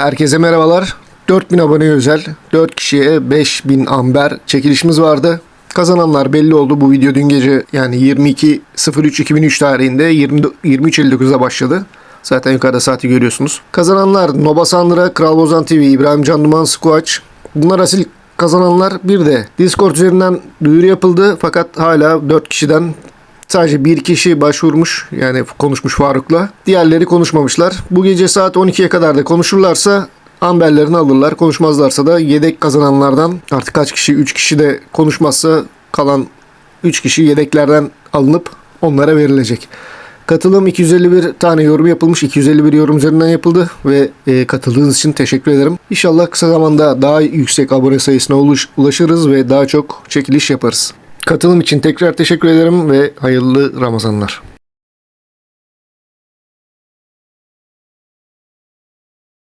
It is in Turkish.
Herkese merhabalar. 4000 abone özel 4 kişiye 5000 amber çekilişimiz vardı. Kazananlar belli oldu. Bu video dün gece yani 22.03.2003 tarihinde 20 23.59'da başladı. Zaten yukarıda saati görüyorsunuz. Kazananlar Noba Sandıra, Kral Bozan TV, İbrahim Can Duman, Squatch. Bunlar asil kazananlar. Bir de Discord üzerinden duyuru yapıldı. Fakat hala 4 kişiden Sadece bir kişi başvurmuş yani konuşmuş Faruk'la. Diğerleri konuşmamışlar. Bu gece saat 12'ye kadar da konuşurlarsa amberlerini alırlar. Konuşmazlarsa da yedek kazananlardan artık kaç kişi 3 kişi de konuşmazsa kalan 3 kişi yedeklerden alınıp onlara verilecek. Katılım 251 tane yorum yapılmış. 251 yorum üzerinden yapıldı ve e, katıldığınız için teşekkür ederim. İnşallah kısa zamanda daha yüksek abone sayısına ulaş- ulaşırız ve daha çok çekiliş yaparız. Katılım için tekrar teşekkür ederim ve hayırlı Ramazanlar.